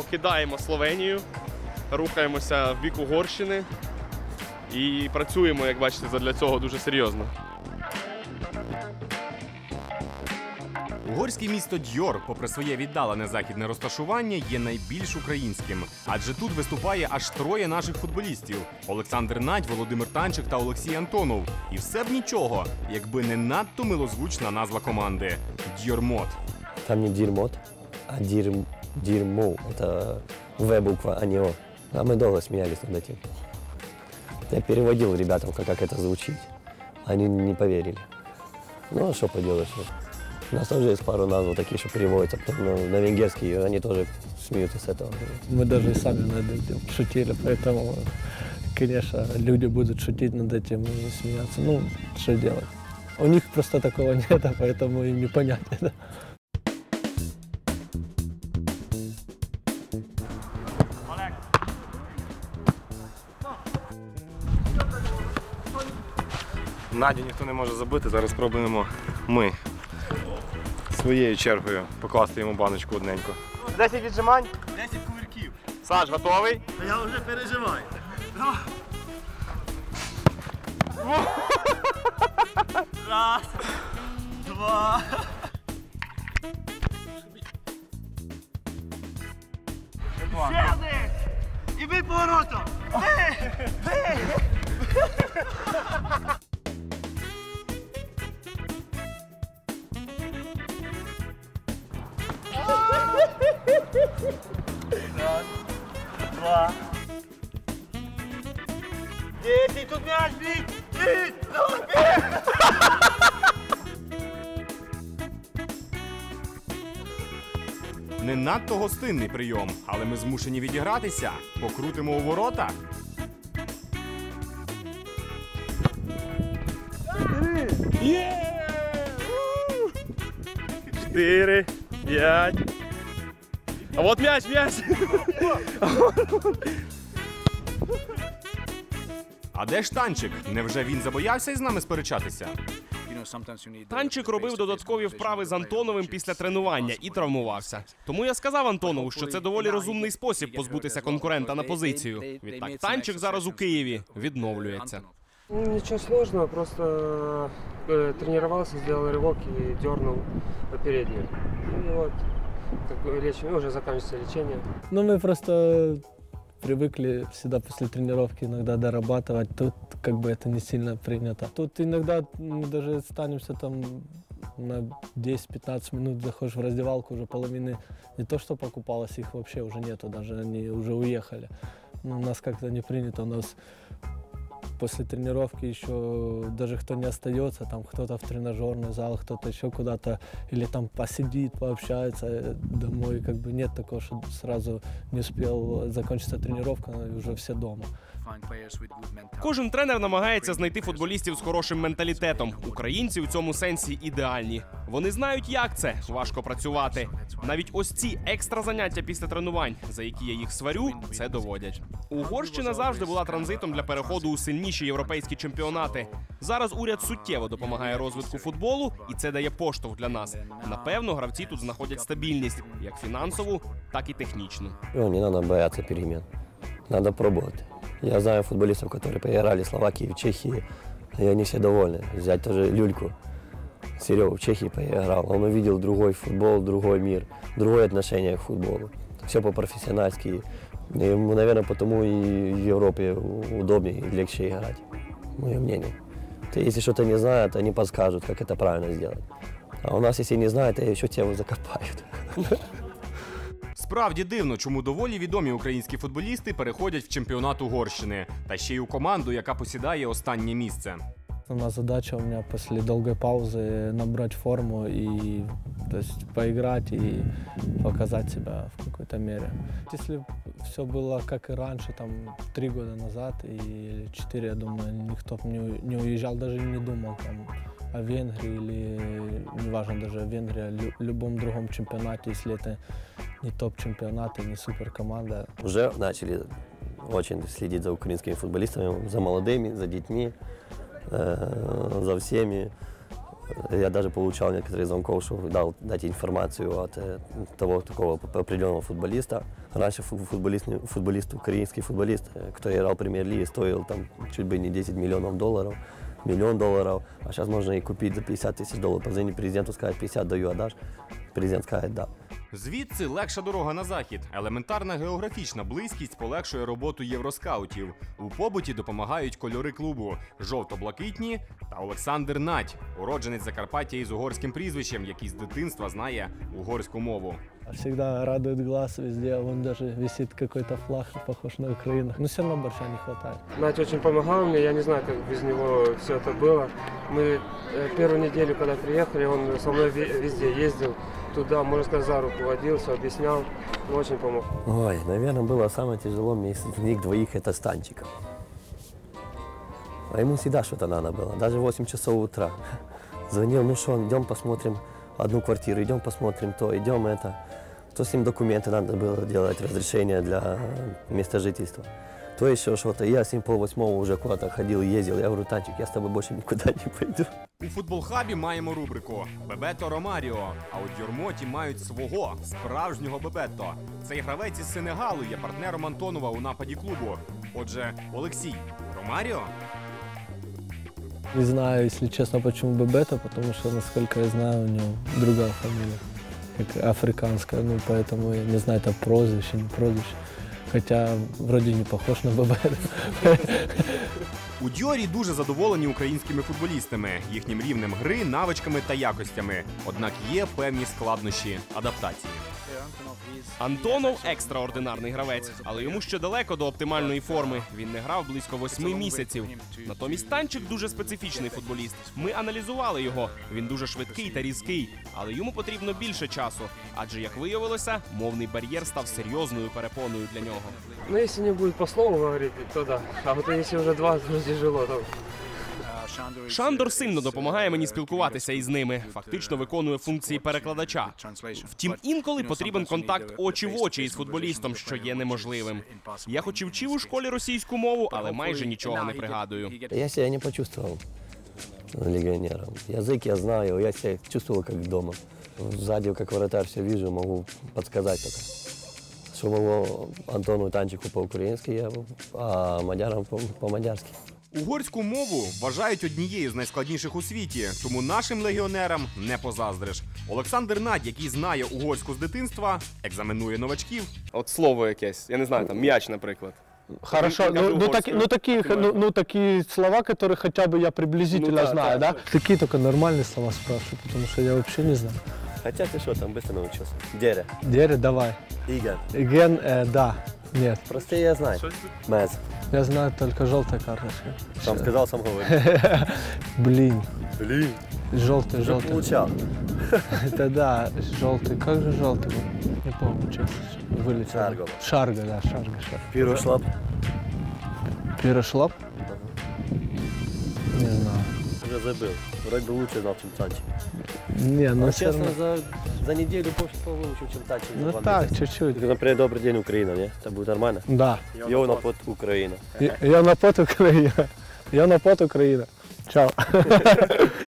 покидаємо Словенію, рухаємося в бік Угорщини і працюємо, як бачите, задля цього дуже серйозно. Угорське місто Дьор, попри своє віддалене західне розташування, є найбільш українським, адже тут виступає аж троє наших футболістів: Олександр Надь, Володимир Танчик та Олексій Антонов. І все б нічого, якби не надто милозвучна назва команди Дьормот. Там не дерьмот, а дерьм, дерьмо. Это В буква, а не О. А мы долго смеялись над этим. Я переводил ребятам, как, как это звучит. Они не поверили. Ну, а что поделаешь? У нас тоже есть пару назв такие, что переводятся потом на, на венгерский, и они тоже смеются с этого. Мы даже сами над этим шутили, поэтому, конечно, люди будут шутить над этим и смеяться. Ну, что делать? У них просто такого нет, а поэтому им не понять это. Надю ніхто не може забити. Зараз спробуємо ми своєю чергою покласти йому баночку одненько. 10 віджимань. 10 кувирків. Саш, готовий? Я вже переживаю. Раз, два. Ще один! І бий поворотом! Бий! Бий! Раз, два. Десять, тут мяч! Давай, бей! Не надто гостинний прийом, але ми змушені відігратися. Покрутимо у ворота. Чотири, п'ять. А от м'яч, м'яч! А де ж танчик? Невже він забоявся із нами сперечатися? Танчик робив додаткові вправи з Антоновим після тренування і травмувався. Тому я сказав Антонову, що це доволі розумний спосіб позбутися конкурента на позицію. Відтак танчик зараз у Києві відновлюється. Ничего сложного, просто э, тренировался, сделал рывок и дернул по переднюю. Вот, как лечение, уже заканчивается лечение. Ну, мы просто привыкли всегда после тренировки иногда дорабатывать. Тут как бы это не сильно принято. Тут иногда мы даже останемся там на 10-15 минут, заходишь в раздевалку, уже половины не то, что покупалось, их вообще уже нету, даже они уже уехали. Ну, у нас как-то не принято, у нас после тренировки еще даже кто не остается, там кто-то в тренажерный зал, кто-то еще куда-то, или там посидит, пообщается э, домой, как бы нет такого, что сразу не успел закончиться тренировка, и уже все дома. Кожен тренер намагається знайти футболістів з хорошим менталітетом. Українці у цьому сенсі ідеальні. Вони знають, як це важко працювати. Навіть ось ці екстра заняття після тренувань, за які я їх сварю, це доводять. Угорщина завжди була транзитом для переходу у сильніші європейські чемпіонати. Зараз уряд суттєво допомагає розвитку футболу, і це дає поштовх для нас. Напевно, гравці тут знаходять стабільність як фінансову, так і технічну. Ну, не надо бояться перемен. Надо пробовать. Я знаю футболистов, которые поиграли в Словакии, в Чехии, и они все довольны. Взять тоже Люльку. Серега в Чехии поиграл. Он увидел другой футбол, другой мир, другое отношение к футболу. Все по-профессиональски. И ему, наверное, потому и в Европе удобнее и легче играть. Мое мнение. Ты, если что-то не знают, они подскажут, как это правильно сделать. А у нас, если не знают, то еще тему закопают. Справді дивно, чому доволі відомі українські футболісти переходять в чемпіонат Угорщини, та ще й у команду, яка посідає останнє місце. Основная задача у меня после долгой паузы набрать форму и то есть, поиграть и показать себя в какой-то мере. Если все было как и раньше, там три года назад или четыре, я думаю, никто б не, у- не уезжал, даже не думал там о Венгрии или, неважно, даже о Венгрии, о лю- любом другом чемпионате, если это не топ-чемпионат и не суперкоманда. уже начали очень следить за украинскими футболистами, за молодыми, за детьми, э, за всеми. Я даже получал некоторые звонков, что дал дать информацию от э, того такого определенного футболиста. Раньше фу- футболист, футболист, украинский футболист, э, кто играл в премьер-лиге, стоил там чуть бы не 10 миллионов долларов, миллион долларов, а сейчас можно и купить за 50 тысяч долларов. Позвони президенту, сказать 50 даю, отдашь? Президент скажет да. Звідси легша дорога на захід. Елементарна географічна близькість полегшує роботу євроскаутів. У побуті допомагають кольори клубу жовто-блакитні та Олександр Надь, уродженець Закарпаття із угорським прізвищем, який з дитинства знає угорську мову. Всегда радует глаз везде, вон даже висит какой-то флаг, похож на Украину. Но все равно борща не хватает. Надя очень помогал мне, я не знаю, как без него все это было. Мы э, первую неделю, когда приехали, он со мной ве- везде ездил, Туда, можно сказать, за руку водил, все объяснял, очень помог. Ой, наверное, было самое тяжело мне из них двоих это Станчика. А ему всегда что-то надо было, даже в 8 часов утра. Звонил, ну что, идем посмотрим одну квартиру, идем посмотрим то, идем это. То с ним документы надо было делать, разрешение для места жительства. То еще что-то. Я с ним пол восьмого уже куда-то ходил, ездил. Я говорю, Танчик, я с тобой больше никуда не пойду. У футболхабі маємо рубрику Бебето Ромаріо. А у Дюрмоті мають свого справжнього Бебето. Цей гравець із Сенегалу є партнером Антонова у нападі клубу. Отже, Олексій Ромаріо Не знаю, если честно, почему Бебета, потому что, насколько я знаю, у него другая фамилия, как африканская, ну, поэтому я не знаю, это прозвище, не прозвище. Хотя вроде не похож на Бебета. У Дьорі дуже задоволені українськими футболістами, їхнім рівнем гри, навичками та якостями. Однак є певні складнощі адаптації. Антонов екстраординарний гравець, але йому ще далеко до оптимальної форми. Він не грав близько восьми місяців. Натомість Танчик дуже специфічний футболіст. Ми аналізували його. Він дуже швидкий та різкий, але йому потрібно більше часу. Адже, як виявилося, мовний бар'єр став серйозною перепоною для нього. Ну, если не будет по слову говорить, то да. А вот если уже два, то тяжело. То... Шандор сильно допомагає мені спілкуватися із ними. Фактично виконує функції перекладача. Втім, інколи потрібен контакт очі в очі із футболістом, що є неможливим. Я хоч і вчив у школі російську мову, але майже нічого не пригадую. Я себя не почувствовал легионером. Язык я знаю, я себя чувствовал как дома. Сзади, как вратарь, все вижу, могу подсказать только. Что могу Антону Танчику по-украински, я, а мадярам по- по-мадярски. Угорську мову вважають однією з найскладніших у світі, тому нашим легіонерам не позаздриш. Олександр Надь, який знає угорську з дитинства, екзаменує новачків. От слово якесь, я не знаю, там м'яч, наприклад. Хорошо, Я ну, говорю ну, угорскую. таки- ну, такие, ну, ну такие слова, которые хотя бы я приблизительно Ну да, знаю, да, да? Такие только нормальные слова спрашиваю, потому что я вообще не знаю. Хотя ты что, там быстро научился? Дере, Дере, давай. Игорь. Ген, э, да, Нет. Простые я знаю. Мэц. Я знаю только желтая карточка. Сам сказал, сам говорит. Блин, Блин, желтый, желтый. получал. Это да, желтый. Как же желтый был? Не помню, честно. Вылетел. Шарго. Шарга, да, шарга, шарга. Пирошлап. Пирошлап? Не знаю. Забыл. Вроде бы лучше знал, чем Танчик. Не, ну Но, все честно, равно. за, за неделю больше выучил, чем Танчик. Ну так, чуть-чуть. Например, добрый день, Украина, не? Это будет нормально? Да. Йона под Украина. Я, я на пот Украина. Я на пот Украина. Чао.